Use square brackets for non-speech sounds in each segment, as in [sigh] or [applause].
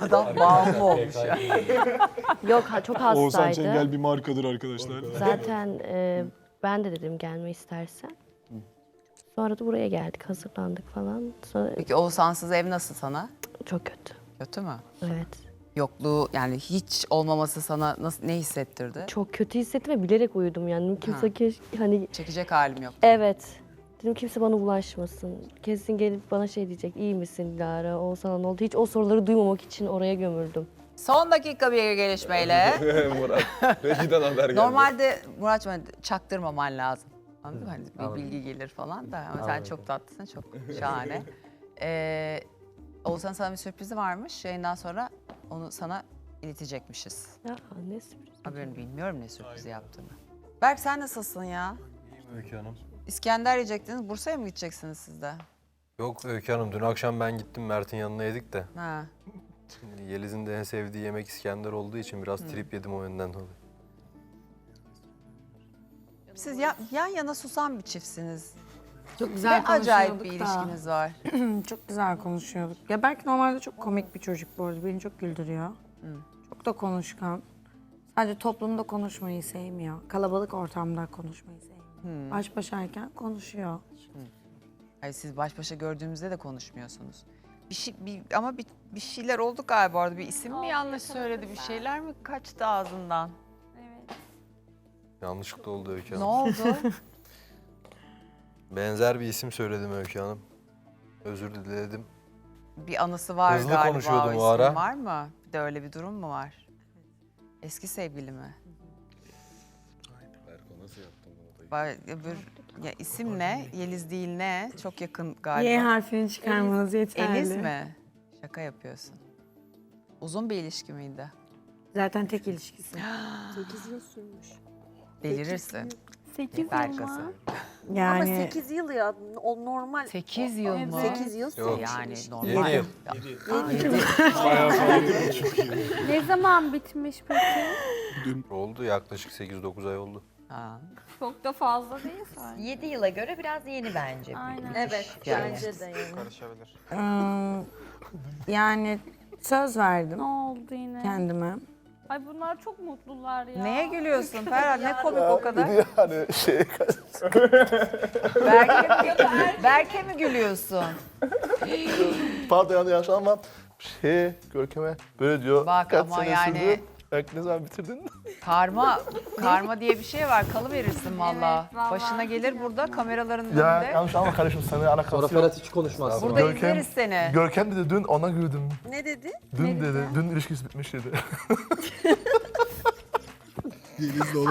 Adam bağımlı olmuş ya. [laughs] Yok ha, çok Oğuzhan hastaydı. Çengel bir markadır arkadaşlar. Zaten e, ben de dedim gelme istersen. Sonra da buraya geldik, hazırlandık falan. Sonra Peki Oğuzhan'sız ev nasıl sana? çok kötü. Kötü mü? Evet. Yokluğu yani hiç olmaması sana nasıl ne hissettirdi? Çok kötü hissettim ve bilerek uyudum yani. Kimse keş, hani Çekecek halim yok. evet. Dedim kimse bana bulaşmasın. Kesin gelip bana şey diyecek. iyi misin Dilara? O sana ne oldu? Hiç o soruları duymamak için oraya gömüldüm. Son dakika bir gelişmeyle. [laughs] Murat. Reji'den haber geldi. Normalde Murat'cığım çaktırmaman lazım. Anladın mı? Hani bir bilgi gelir falan da ama sen çok tatlısın, çok şahane. Ee, Oğuzhan'ın sana bir sürprizi varmış. Yayından sonra onu sana iletecekmişiz. Ya ne sürpriz. Haberini bilmiyorum ne sürprizi yaptığını. Berk sen nasılsın ya? Öykü Hanım. İskender yiyecektiniz. Bursa'ya mı gideceksiniz siz de? Yok Öykü Hanım dün akşam ben gittim Mert'in yanına yedik de. Ha. Yeliz'in de en sevdiği yemek İskender olduğu için biraz trip yedim o yönden dolayı. Siz ya- yan yana susan bir çiftsiniz. Çok Ve güzel acayip bir konuşuyorduk da. ilişkiniz var. [clears throat] çok güzel konuşuyorduk. Ya belki normalde çok komik bir çocuk bu arada. Beni çok güldürüyor. Çok da konuşkan. Sadece toplumda konuşmayı sevmiyor. Kalabalık ortamda konuşmayı sevmiyor. Baş başayken konuşuyor. Hayır siz baş başa gördüğümüzde de konuşmuyorsunuz. Bir şey bir, ama bir, bir şeyler oldu galiba orada. Bir isim mi yanlış söyledi? Bir şeyler mi kaçtı ağzından? Yanlışlıkla oldu Öykü Ne Hanım. oldu? [laughs] Benzer bir isim söyledim Öykü Hanım. Özür diledim. bir anısı var Hızlı galiba. konuşuyordum o o ara. Var mı? Bir de öyle bir durum mu var? Eski sevgili mi? Ba- Öbür, ya isim ne? Yeliz değil ne? Çok yakın galiba. Y harfini çıkarmanız yeterli. Eliz mi? Şaka yapıyorsun. Uzun bir ilişki miydi? Zaten tek ilişkisi. Delirirsin. 8 Berkası. Yani Ama 8 yıl ya o normal. 8 yıl mı? 8 yıl Yok. sürmüş Yani normal. Yedi yıl. [laughs] Ne zaman bitmiş peki? Oldu yaklaşık 8-9 ay oldu. Ha. Çok da fazla değil sanki. 7 yıla göre biraz yeni bence. Aynen. Evet Yani. bence de yani. ıı, yani söz verdim Ne oldu yine? kendime. Ay bunlar çok mutlular ya. Neye gülüyorsun Ferhat? Ne [laughs] komik o kadar. Yani şey Berke mi, Berke mi gülüyorsun? Pardon yanlış ama şey Görkem'e böyle diyor. Bak kaç ama sene yani- Belki ne zaman bitirdin? Karma, [laughs] karma diye bir şey var. Kalı verirsin valla. Evet, vallahi. Başına gelir burada kameraların ya önünde. yanlış anlama kardeşim seninle alakası yok. hiç konuşmaz. Burada Görkem- izleriz seni. Görkem dedi dün ona güldüm. Ne dedi? Dün dedi. Dün ilişkisi bitmiş dedi.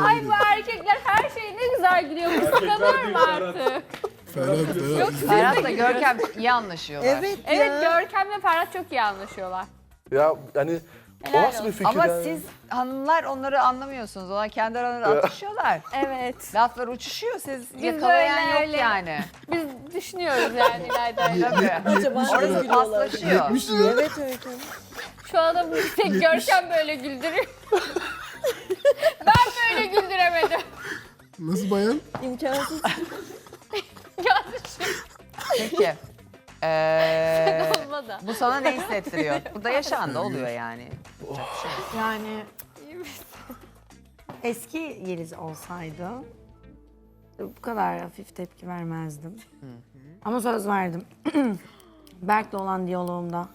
Ay bu erkekler her şey ne güzel gidiyor. Kıskanır mı artık? Ferhat, Ferhat. Ferhat'la Görkem iyi anlaşıyorlar. Evet Evet Görkem ve Ferhat çok iyi anlaşıyorlar. ya yani o Helal nasıl bir fikir Ama yani? siz hanımlar onları anlamıyorsunuz. Onlar kendi aralarında atışıyorlar. [laughs] Evet. Laflar uçuşuyor. Siz Biz yakalayan öyle yok öyle. yani. Biz düşünüyoruz yani İlayda ile. Tabii. Acaba Orası paslaşıyor. 70 lira. Evet öyle. Şu anda bu [laughs] tek Görkem böyle güldürüyor. [laughs] ben böyle güldüremedim. Nasıl bayan? İmkansız. Yanlış Peki. Ee, olmadı. bu sana ne hissettiriyor? [laughs] Bu da yaşandı oluyor yani. Yani eski Yeliz olsaydı bu kadar hafif tepki vermezdim. Ama söz verdim. [clears throat] Berk'le olan diyalogumda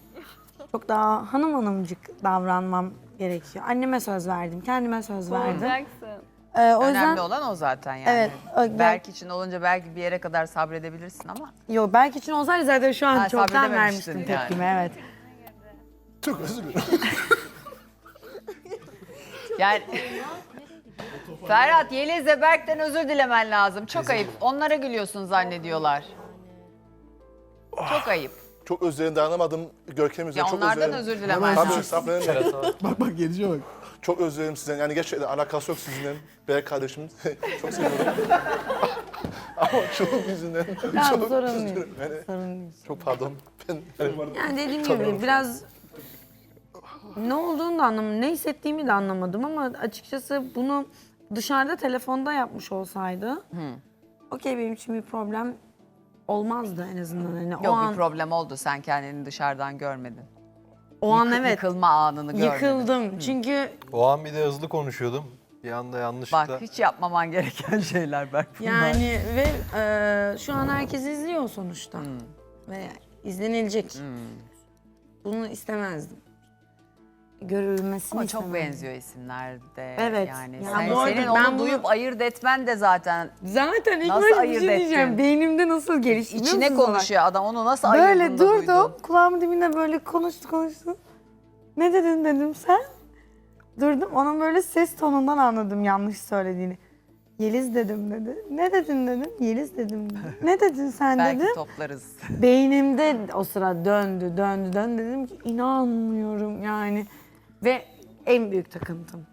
çok daha hanım hanımcık davranmam gerekiyor. Anneme söz verdim, kendime söz verdim. Olacaksın. Ee, o yüzden Önemli olan o zaten yani. Evet, o- Berk için olunca belki bir yere kadar sabredebilirsin ama. Yo Berk için olsaydı zaten şu an Ha, çoktan sabredememiştin vermiştim yani. tepkimi evet. Çok özür dilerim. [laughs] Yani Ferhat, Yeliz ve Berk'ten özür dilemen lazım. Çok ayıp. Onlara gülüyorsun zannediyorlar. Çok ayıp. Çok özür dilerim dayanamadım. Görkem Ya üzerine çok özür onlardan özür dilemen Tabii estağfurullah. Bak bak geleceğe bak. Çok özür dilerim sizden. Yani gerçekten alakası yok sizinle. Berk kardeşim. [laughs] çok seviyorum. [laughs] Ama çok yüzünden. Tamam [laughs] çok sorun değil. dilerim. Yani Sorun değil. çok pardon. Ben yani, Yani dediğim Tanıyorum. gibi biraz ne olduğunu da anlamadım, ne hissettiğimi de anlamadım ama açıkçası bunu dışarıda telefonda yapmış olsaydı okey benim için bir problem olmazdı en azından. Hani o Yok an bir problem oldu. Sen kendini dışarıdan görmedin. O an Yıkı- evet Yıkılma anını görmedim. yıkıldım. Çünkü O an bir de hızlı konuşuyordum. Bir anda yanlışlıkla... Bak hiç yapmaman gereken [laughs] şeyler Berk bunlar. yani ve e, şu an herkes izliyor sonuçta. Ve izlenilecek. Bunu istemezdim. Görülmesini Ama çok istemezdim. benziyor isimler de. Evet. Yani Ya sen- bu arada senin ben onu bunu- duyup ayırt etmen de zaten Zaten ilk Nasıl başta bir ayırt şey diyeceğim. Beynimde nasıl gelişti biliyor içine musunuz olay? konuşuyor adam. Onu nasıl Böyle da durdum. duydun? Kulağımın dibinde böyle konuştu konuştu. Ne dedin dedim sen? Durdum. Onun böyle ses tonundan anladım yanlış söylediğini. Yeliz dedim dedi. Ne dedin dedim. Yeliz dedim dedi. Ne dedin sen [laughs] Belki dedim. toplarız. Beynimde o sıra döndü döndü döndü dedim ki inanmıyorum yani. Ve en büyük takıntım.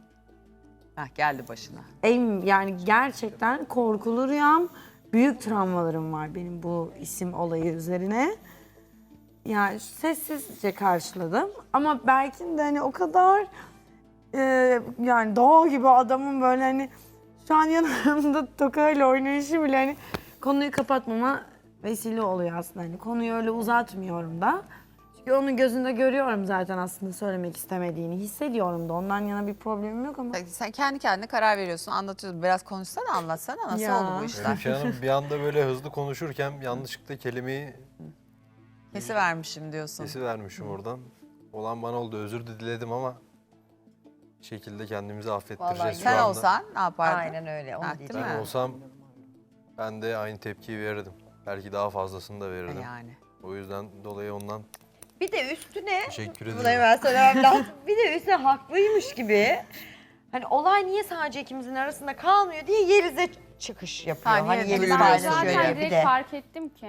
Heh, geldi başına. En yani gerçekten korkulu rüyam, büyük travmalarım var benim bu isim olayı üzerine. Yani sessizce karşıladım ama Berk'in de hani o kadar e, yani dağ gibi adamın böyle hani şu an yanımda [laughs] tokayla oynayışı bile hani konuyu kapatmama vesile oluyor aslında. Hani konuyu öyle uzatmıyorum da. Onun gözünde görüyorum zaten aslında söylemek istemediğini. Hissediyorum da ondan yana bir problemim yok ama. Sen- kendi kendine karar veriyorsun, anlatıyorsun. Biraz konuşsana, anlatsana. Nasıl Ya. oldu bu işler? Öykü Hanım bir anda böyle hızlı konuşurken yanlışlıkla kelimeyi Kesi vermişim diyorsun. vermişim oradan. Olan bana oldu. Özür de diledim ama bir şekilde kendimizi affettireceğiz Vallahi şu Sen anda. olsan ne yapardın? Aynen öyle. Onu Ha, diyeceğim. değil Ben mi? olsam ben de aynı tepkiyi verirdim. Belki daha fazlasını da verirdim. Yani. O yüzden dolayı ondan Bir de üstüne teşekkür Bunu ederim. hemen söylemem lazım. Bir de üstüne haklıymış gibi. Hani olay niye sadece ikimizin arasında kalmıyor diye Yeliz'e çıkış yapıyor. Ha, niye hani Yeliz? Ben paylaşıyor zaten ya bir direkt de. fark ettim ki.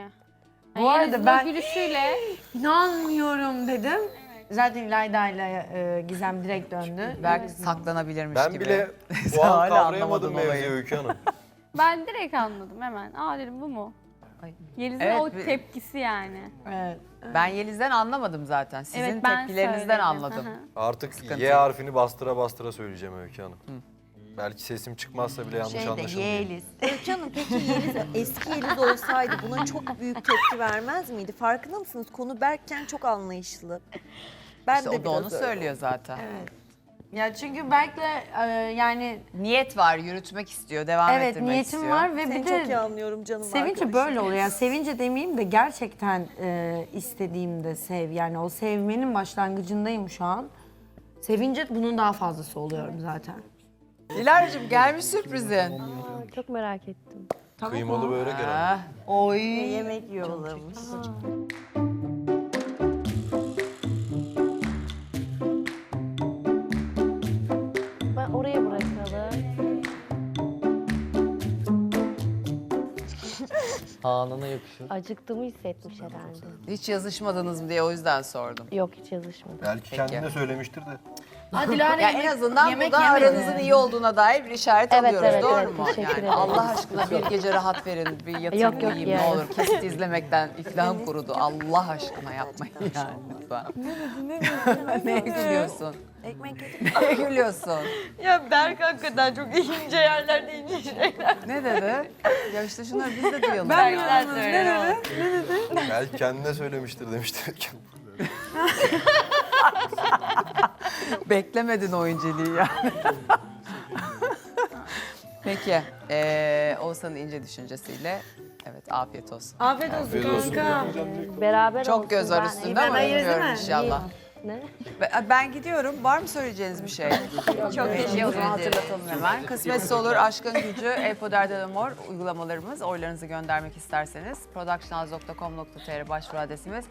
Bu Yani arada Yeliz'in ben- gülüşüyle İnanmıyorum dedim. Zaten İlayda ile e, Gizem direkt döndü. Belki saklanabilirmiş Ben gibi. bile [laughs] Sen o an hala kavrayamadım anlamadın mevzuyu olayı. Öykü Hanım. ben direkt anladım hemen. Aa dedim bu mu? Yeliz'in Evet, o bir- tepkisi yani. Evet. Ben Yeliz'den anlamadım zaten. Sizin evet ben tepkilerinizden söyledim. anladım. Hı. Artık Y yok. harfini bastıra bastıra söyleyeceğim Öykü Hanım. Belki sesim çıkmazsa bile yanlış Şey de anlaşılmıyor. Yeliz. [laughs] Öykü Hanım peki Yeliz, eski Yeliz olsaydı buna çok büyük tepki vermez miydi? Farkında mısınız? Konu Berk'ken çok anlayışlı. Ben İşte de o da onu öyle söylüyor zaten. Ya çünkü Berk'le e, yani Niyet var, yürütmek istiyor, devam evet ettirmek niyetim istiyor. var ve Seni bir çok iyi de anlıyorum canım sevince arkadaşım. böyle oluyor. Yani sevince demeyeyim de gerçekten e, istediğimde sev. Yani o sevmenin başlangıcındayım şu an. Sevince bunun daha fazlası oluyorum zaten. Dilara'cığım gelmiş sürprizin. Aa, çok merak ettim. Kıymalı böyle gelen. Ah, Oy. Yemek yiyorlarmış. Anına yapışır. Acıktığımı hissetmiş herhalde. hiç yazışmadınız mı diye o yüzden sordum. Yok hiç yazışmadım. Belki kendine söylemiştir de. Ya en azından bu da aranızın iyi olduğuna dair bir işaret Evet, alıyoruz. evet, Doğru evet. mu? Teşekkür ederim. Allah aşkına bir gece rahat verin. Bir yatın Yok, yok uyuyayım ne yani. olur. Kesit izlemekten iflahım kurudu. Allah aşkına yapmayın yani lütfen. ne [laughs] gülüyorsun? Ekmek yedim. [laughs] Ne gülüyorsun? Ya Berk hakikaten çok ince yerlerde ince şeyler. Ne dedi? Ya işte şunları biz de duyalım. Berkler söylüyor. Belki kendine söylemiştir demiştir. [laughs] Beklemedin o inceliği yani. [laughs] Peki. Ee, Oğuzhan'ın ince düşüncesiyle evet afiyet olsun. Afiyet olsun Afiyet olsun. kanka. Beraber Çok olsun. göz var ben- üstünde ama bilmiyorum inşallah. Ne? Ben, gidiyorum. Var mı söyleyeceğiniz bir şey? Çok teşekkür ederim. Hatırlatalım hemen. Kısmetse olur Aşkın Gücü, Epoder Delamor uygulamalarımız. Oylarınızı göndermek isterseniz productionhouse.com.tr başvuru adresimiz.